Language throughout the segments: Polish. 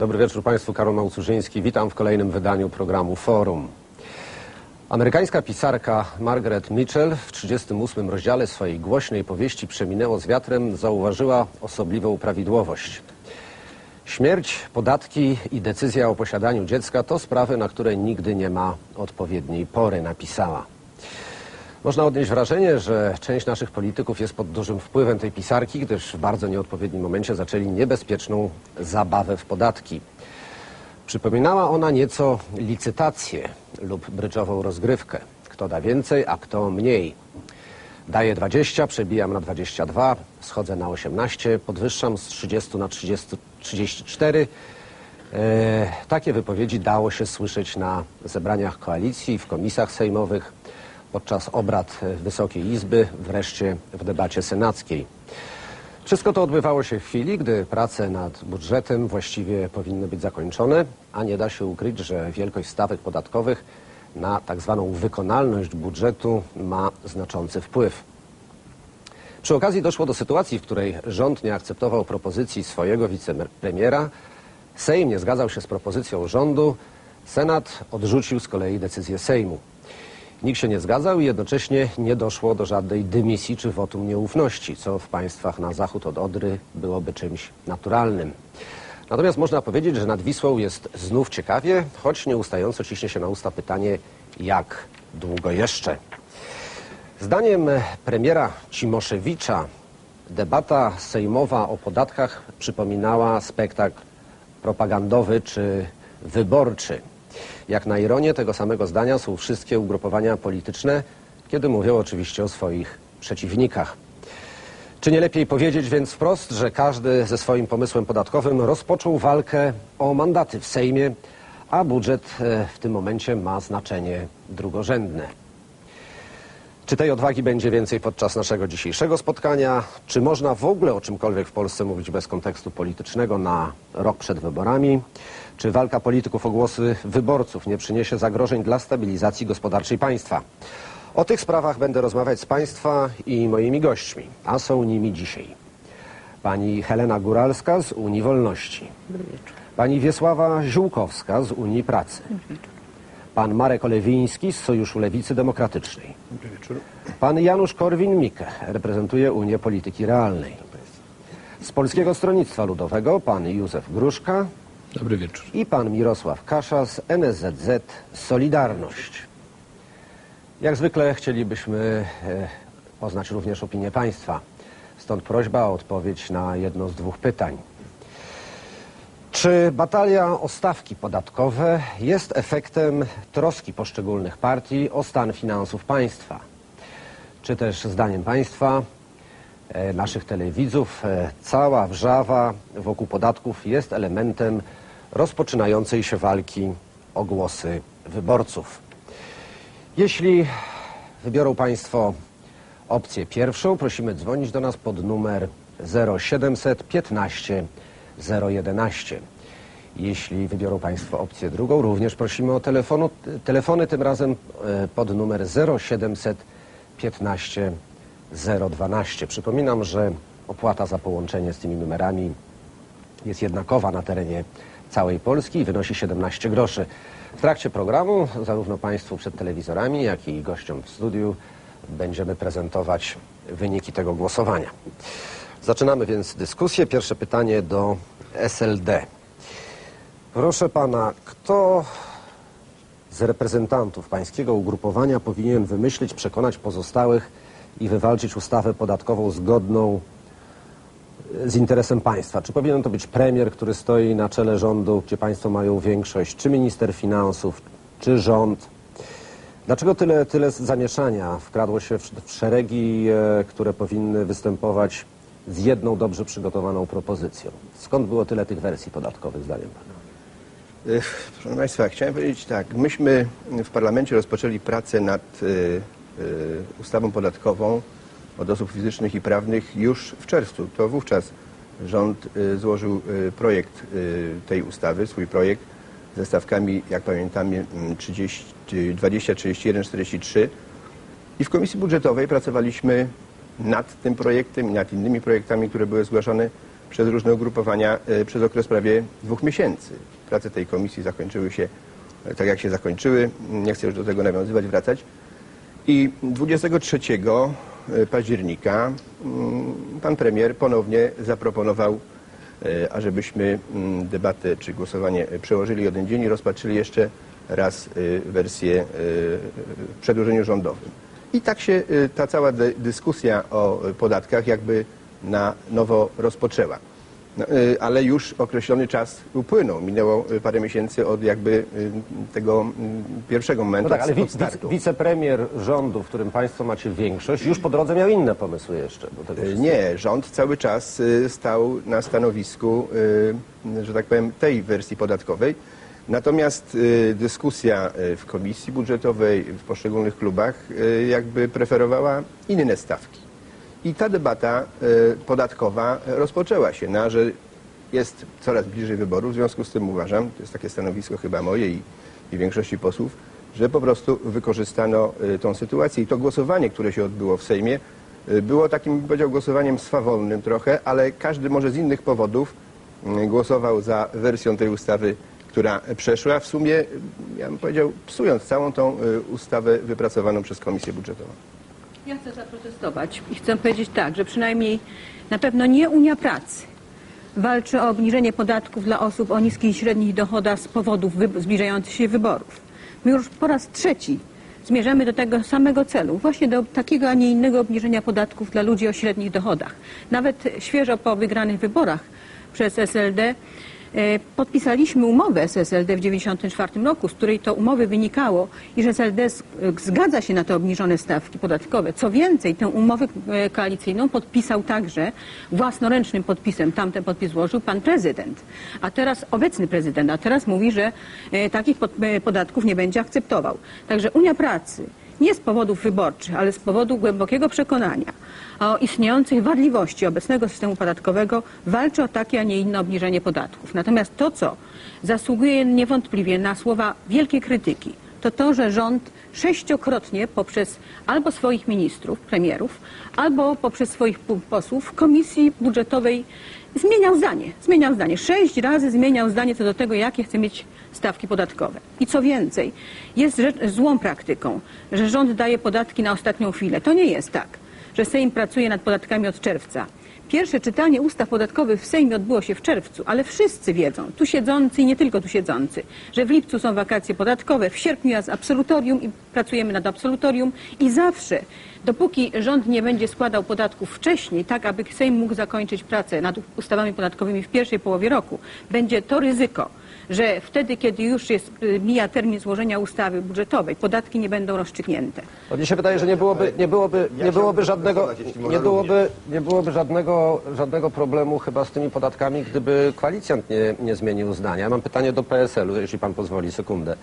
Dobry wieczór Państwu, Karol Małcużyński. Witam w kolejnym wydaniu programu Forum. Amerykańska pisarka Margaret Mitchell w 38 rozdziale swojej głośnej powieści Przeminęło z wiatrem zauważyła osobliwą prawidłowość. Śmierć, podatki i decyzja o posiadaniu dziecka to sprawy, na które nigdy nie ma odpowiedniej pory, napisała. Można odnieść wrażenie, że część naszych polityków jest pod dużym wpływem tej pisarki, gdyż w bardzo nieodpowiednim momencie zaczęli niebezpieczną zabawę w podatki. Przypominała ona nieco licytację lub brydżową rozgrywkę. Kto da więcej, a kto mniej. Daję 20, przebijam na 22, schodzę na 18, podwyższam z 30 na 30, 34. E, takie wypowiedzi dało się słyszeć na zebraniach koalicji, w komisjach sejmowych, podczas obrad Wysokiej Izby, wreszcie w debacie senackiej. Wszystko to odbywało się w chwili, gdy prace nad budżetem właściwie powinny być zakończone, a nie da się ukryć, że wielkość stawek podatkowych na tak zwaną wykonalność budżetu ma znaczący wpływ. Przy okazji doszło do sytuacji, w której rząd nie akceptował propozycji swojego wicepremiera, Sejm nie zgadzał się z propozycją rządu, Senat odrzucił z kolei decyzję Sejmu. Nikt się nie zgadzał i jednocześnie nie doszło do żadnej dymisji czy wotum nieufności, co w państwach na zachód od Odry byłoby czymś naturalnym. Natomiast można powiedzieć, że nad Wisłą jest znów ciekawie, choć nieustająco ciśnie się na usta pytanie, jak długo jeszcze. Zdaniem premiera Cimoszewicza debata sejmowa o podatkach przypominała spektakl propagandowy czy wyborczy. Jak na ironię tego samego zdania są wszystkie ugrupowania polityczne, kiedy mówią oczywiście o swoich przeciwnikach. Czy nie lepiej powiedzieć więc wprost, że każdy ze swoim pomysłem podatkowym rozpoczął walkę o mandaty w Sejmie, a budżet e, w tym momencie ma znaczenie drugorzędne? Czy tej odwagi będzie więcej podczas naszego dzisiejszego spotkania? Czy można w ogóle o czymkolwiek w Polsce mówić bez kontekstu politycznego na rok przed wyborami? Czy walka polityków o głosy wyborców nie przyniesie zagrożeń dla stabilizacji gospodarczej państwa? O tych sprawach będę rozmawiać z Państwa i moimi gośćmi, a są nimi dzisiaj. Pani Helena Góralska z Unii Wolności. Pani Wiesława Ziółkowska z Unii Pracy. Pan Marek Olewiński z Sojuszu Lewicy Demokratycznej. Dobry wieczór. Pan Janusz Korwin-Mikke reprezentuje Unię Polityki Realnej. Z Polskiego Stronnictwa Ludowego pan Józef Gruszka Dobry wieczór. i pan Mirosław Kasza z NSZZ Solidarność. Jak zwykle chcielibyśmy e, poznać również opinię państwa. Stąd prośba o odpowiedź na jedno z dwóch pytań. Czy batalia o stawki podatkowe jest efektem troski poszczególnych partii o stan finansów państwa? Czy też zdaniem państwa, e, naszych telewidzów, e, cała wrzawa wokół podatków jest elementem rozpoczynającej się walki o głosy wyborców? Jeśli wybiorą Państwo opcję pierwszą, prosimy dzwonić do nas pod numer 0700 15 011. Jeśli wybiorą Państwo opcję drugą, również prosimy o telefonu, telefony, tym razem e, pod numer 0700 15 012. Przypominam, że opłata za połączenie z tymi numerami jest jednakowa na terenie całej Polski i wynosi 17 groszy. W trakcie programu zarówno Państwu przed telewizorami, jak i gościom w studiu będziemy prezentować wyniki tego głosowania. Zaczynamy więc dyskusję. Pierwsze pytanie do SLD. Proszę Pana, kto z reprezentantów pańskiego ugrupowania powinien wymyślić, przekonać pozostałych i wywalczyć ustawę podatkową zgodną z interesem państwa? Czy powinien to być premier, który stoi na czele rządu, gdzie państwo mają większość, czy minister finansów, czy rząd? Dlaczego tyle, tyle zamieszania wkradło się w, w szeregi, e, które powinny występować z jedną dobrze przygotowaną propozycją? Skąd było tyle tych wersji podatkowych, zdaniem pana? E, Proszę Państwa, chciałem powiedzieć tak. Myśmy w parlamencie rozpoczęli pracę nad e, e, ustawą podatkową od osób fizycznych i prawnych już w czerwcu. To wówczas rząd złożył projekt tej ustawy, swój projekt ze stawkami, jak pamiętamy, mm, 30, 20, 31, 43 i w Komisji Budżetowej pracowaliśmy nad tym projektem i nad innymi projektami, które były zgłaszane przez różne ugrupowania e, przez okres prawie dwóch miesięcy. Prace tej komisji zakończyły się e, tak, jak się zakończyły. Nie chcę już do tego nawiązywać, wracać. I 23 października mm, pan premier ponownie zaproponował, e, ażebyśmy mm, debatę czy głosowanie przełożyli jeden dzień i rozpatrzyli jeszcze raz e, wersję e, w przedłożeniu rządowym. I tak się e, ta cała dy- dyskusja o podatkach jakby na nowo rozpoczęła. No, y, ale już określony czas upłynął. Minęło y, parę miesięcy od jakby y, tego pierwszego momentu, No tak, ale wic, startu. wicepremier rządu, w którym państwo macie większość, już po drodze miał inne pomysły jeszcze Y. Nie, rząd cały czas y, stał na stanowisku, y, że tak powiem, tej wersji podatkowej. Natomiast y, dyskusja y, w komisji budżetowej, w poszczególnych klubach y, jakby preferowała inne stawki. I ta debata podatkowa rozpoczęła się na, że jest coraz bliżej wyborów. W związku z tym uważam, to jest takie stanowisko chyba moje i, i większości posłów, że po prostu wykorzystano tą sytuację. I to głosowanie, które się odbyło w Sejmie, było takim, powiedział, głosowaniem swawolnym trochę, ale każdy może z innych powodów głosował za wersją tej ustawy, która przeszła. W sumie, ja bym powiedział, psując całą tą y, ustawę wypracowaną przez Komisję Budżetową. Ja chcę zaprotestować i chcę powiedzieć tak, że przynajmniej na pewno nie Unia Pracy walczy o obniżenie podatków dla osób o niskich i średnich dochodach z powodów zbliżających się wyborów. My już po raz trzeci zmierzamy do tego samego celu, właśnie do takiego, a nie innego obniżenia podatków dla ludzi o średnich dochodach. Nawet świeżo po wygranych wyborach przez SLD Podpisaliśmy umowę z SLD w 1994 roku, z której to umowy wynikało, iż SLD e, zgadza się na te obniżone stawki podatkowe. Co więcej, tę umowę e, koalicyjną podpisał także własnoręcznym podpisem, tamten podpis złożył pan prezydent, a teraz obecny prezydent, a teraz mówi, że e, takich pod- e, podatków nie będzie akceptował. Także Unia Pracy nie z powodów wyborczych, ale z powodu głębokiego przekonania o istniejących wadliwości obecnego systemu podatkowego walczy o takie, a nie inne obniżenie podatków. Natomiast to, co zasługuje niewątpliwie na słowa wielkiej krytyki, to to, że rząd sześciokrotnie poprzez albo swoich ministrów, premierów, albo poprzez swoich posłów w komisji budżetowej zmieniał zdanie. Zmieniał zdanie. Sześć razy zmieniał zdanie co do tego, jakie chce mieć stawki podatkowe. I co więcej, jest rzecz, złą praktyką, że rząd daje podatki na ostatnią chwilę. To nie jest tak, że Sejm pracuje nad podatkami od czerwca. Pierwsze czytanie ustaw podatkowych w Sejmie odbyło się w czerwcu, ale wszyscy wiedzą, tu siedzący i nie tylko tu siedzący, że w lipcu są wakacje podatkowe, w sierpniu jest absolutorium i pracujemy nad absolutorium i zawsze, dopóki rząd nie będzie składał podatków wcześniej, tak aby Sejm mógł zakończyć pracę nad ustawami podatkowymi w pierwszej połowie roku, będzie to ryzyko, że wtedy, kiedy już jest, y, mija termin złożenia ustawy budżetowej, podatki nie będą rozstrzygnięte. Mnie się wydaje, że nie byłoby, nie byłoby, nie byłoby żadnego, nie byłoby, nie byłoby żadnego, żadnego problemu chyba z tymi podatkami, gdyby koalicjant nie, nie zmienił zdania. Mam pytanie do PSL-u, jeśli pan pozwoli, sekundę.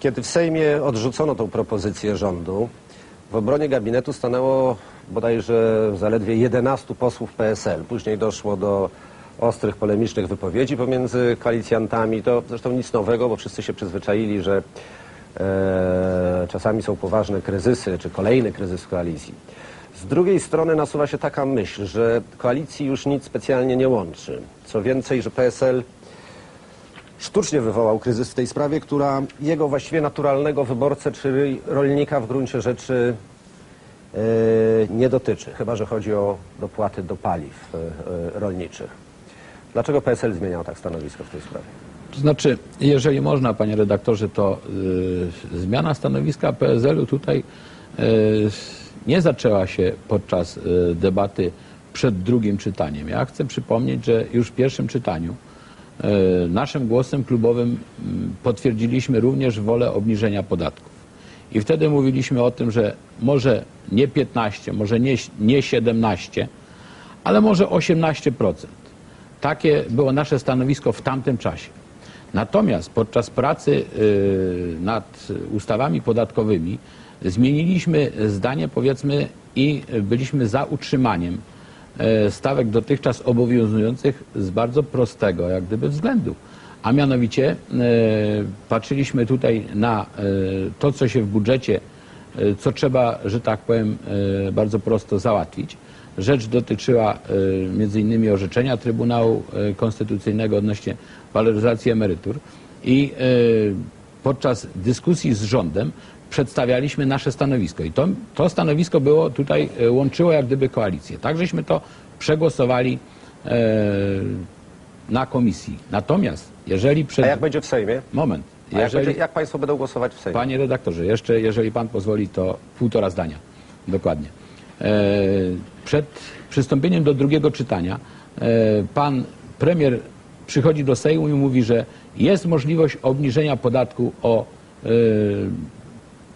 Kiedy w Sejmie odrzucono tą propozycję rządu, w obronie gabinetu stanęło bodajże zaledwie 11 posłów PSL. Później doszło do ostrych, polemicznych wypowiedzi pomiędzy koalicjantami. To zresztą nic nowego, bo wszyscy się przyzwyczaili, że e, czasami są poważne kryzysy, czy kolejny kryzys koalicji. Z drugiej strony nasuwa się taka myśl, że koalicji już nic specjalnie nie łączy. Co więcej, że PSL sztucznie wywołał kryzys w tej sprawie, która jego właściwie naturalnego wyborcę, czy rolnika w gruncie rzeczy e, nie dotyczy, chyba że chodzi o dopłaty do paliw e, e, rolniczych. Dlaczego PSL zmieniał tak stanowisko w tej sprawie? To znaczy, jeżeli można, panie redaktorze, to y, zmiana stanowiska PSL-u tutaj y, nie zaczęła się podczas y, debaty przed drugim czytaniem. Ja chcę przypomnieć, że już w pierwszym czytaniu y, naszym głosem klubowym y, potwierdziliśmy również wolę obniżenia podatków. I wtedy mówiliśmy o tym, że może nie 15, może nie, nie 17, ale może 18%. Takie było nasze stanowisko w tamtym czasie. Natomiast podczas pracy y, nad ustawami podatkowymi zmieniliśmy zdanie, powiedzmy, i byliśmy za utrzymaniem e, stawek dotychczas obowiązujących z bardzo prostego, jak gdyby, względu. A mianowicie e, patrzyliśmy tutaj na to, co się w budżecie co trzeba, że tak powiem, bardzo prosto załatwić. Rzecz dotyczyła e, między innymi orzeczenia Trybunału e, Konstytucyjnego odnośnie waloryzacji emerytur i e, podczas dyskusji z rządem przedstawialiśmy nasze stanowisko i to, to stanowisko było tutaj, łączyło jak gdyby koalicję. Tak żeśmy to przegłosowali na komisji. Natomiast jeżeli przed... A jak będzie w Sejmie? Moment. A jak, Jeżeli... będzie, jak Państwo będą głosować w Sejmie? Panie redaktorze, jeszcze jeżeli pan pozwoli, to półtora zdania. Dokładnie. E, przed przystąpieniem do drugiego czytania e, pan premier przychodzi do Sejmu i mówi, że jest możliwość obniżenia podatku o e,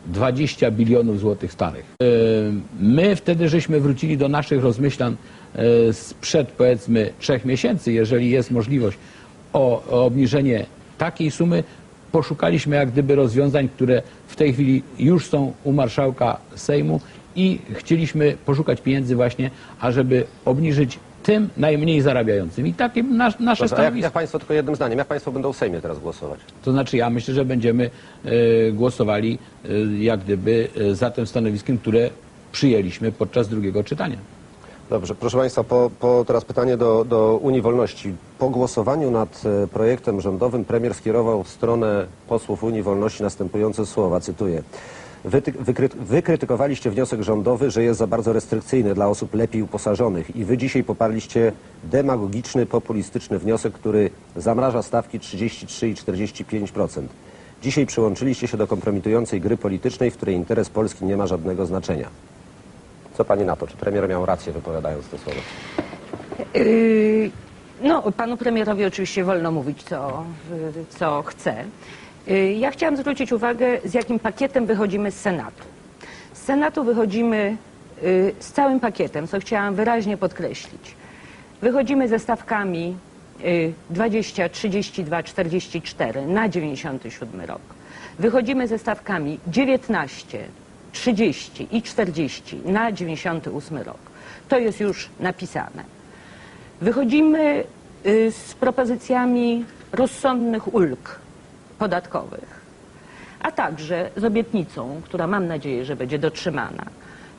20 bilionów złotych starych. E, My wtedy żeśmy wrócili do naszych rozmyślań e, sprzed powiedzmy trzech miesięcy, jeżeli jest możliwość o, o obniżenie takiej sumy, poszukaliśmy jak gdyby rozwiązań, które w tej chwili już są u marszałka Sejmu i chcieliśmy poszukać pieniędzy właśnie, ażeby obniżyć tym najmniej zarabiającym. I takie nasz, nasze a jak, stanowisko. jak Państwo, tylko jednym zdaniem, jak Państwo będą w Sejmie teraz głosować? To znaczy ja myślę, że będziemy e, głosowali e, jak gdyby e, za tym stanowiskiem, które przyjęliśmy podczas drugiego czytania. Dobrze, proszę Państwa, po, po teraz pytanie do, do Unii Wolności. Po głosowaniu nad e, projektem rządowym premier skierował w stronę posłów Unii Wolności następujące słowa, cytuję. Wyty, wykry, wykrytykowaliście wniosek rządowy, że jest za bardzo restrykcyjny dla osób lepiej uposażonych i wy dzisiaj poparliście demagogiczny, populistyczny wniosek, który zamraża stawki 33 i 45%. Dzisiaj przyłączyliście się do kompromitującej gry politycznej, w której interes Polski nie ma żadnego znaczenia. Co pani na to? Czy premier miał rację wypowiadając te słowa? Yy, No, panu premierowi oczywiście wolno mówić, co, co chce. Yy, Ja chciałam zwrócić uwagę, z jakim pakietem wychodzimy z Senatu. Z Senatu wychodzimy yy, z całym pakietem, co chciałam wyraźnie podkreślić. Wychodzimy ze stawkami yy, 20, 32, 44 na 97 rok. Wychodzimy ze stawkami 19, 30 i 40 na 98 rok. To jest już napisane. Wychodzimy y, z propozycjami rozsądnych ulg podatkowych, a także z obietnicą, która mam nadzieję, że będzie dotrzymana,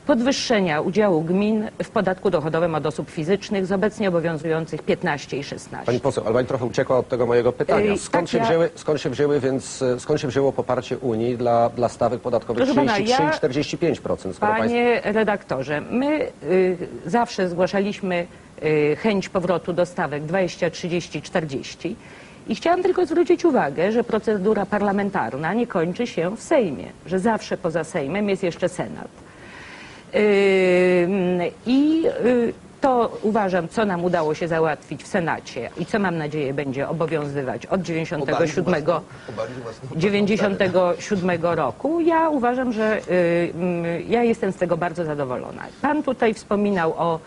podwyższenia udziału gmin w podatku dochodowym od osób fizycznych z obecnie obowiązujących 15 i 16. Pani poseł, ale pani trochę uciekła od tego mojego pytania. Skąd, tak, się, ja- wzięły, skąd się wzięły więc, e, skąd się wzięło poparcie Unii dla, dla stawek podatkowych Proszę pana, 33 ja- i 45%? Skoro państwo... Panie redaktorze, my y, zawsze zgłaszaliśmy y, chęć powrotu do stawek 20, 30, 40 i chciałam tylko zwrócić uwagę, że procedura parlamentarna nie kończy się w Sejmie, że zawsze poza Sejmem jest jeszcze Senat. Ym, I y, to uważam, co nam udało się załatwić w Senacie i co mam nadzieję będzie obowiązywać od 97, 97 roku. Ja uważam, że y, mm, ja jestem z tego bardzo zadowolona. Pan tutaj wspominał o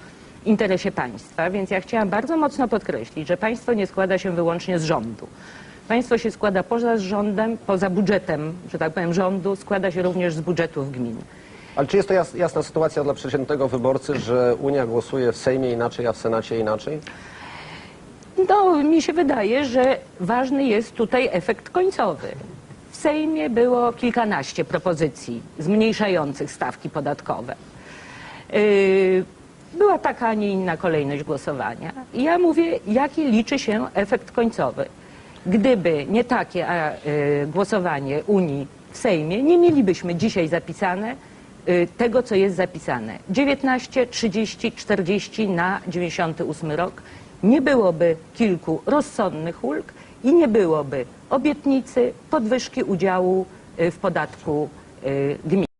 interesie państwa, więc ja chciałam bardzo mocno podkreślić, że państwo nie składa się wyłącznie z rządu. Państwo się składa poza rządem, poza budżetem, że tak powiem, rządu, składa się również z budżetów gmin. Ale czy jest to jas, jasna sytuacja dla przeciętnego wyborcy, że Unia głosuje w Sejmie inaczej, a w Senacie inaczej? No, mi się wydaje, że ważny jest tutaj efekt końcowy. W Sejmie było kilkanaście propozycji zmniejszających stawki podatkowe. Yy, Była taka, a nie inna kolejność głosowania. I ja mówię, jaki liczy się efekt końcowy. Gdyby nie takie a, y, głosowanie Unii w Sejmie, nie mielibyśmy dzisiaj zapisane y, tego, co jest zapisane. 19, 30, 40 na 98 rok. Nie byłoby kilku rozsądnych ulg i nie byłoby obietnicy podwyżki udziału y, w podatku y, gmin.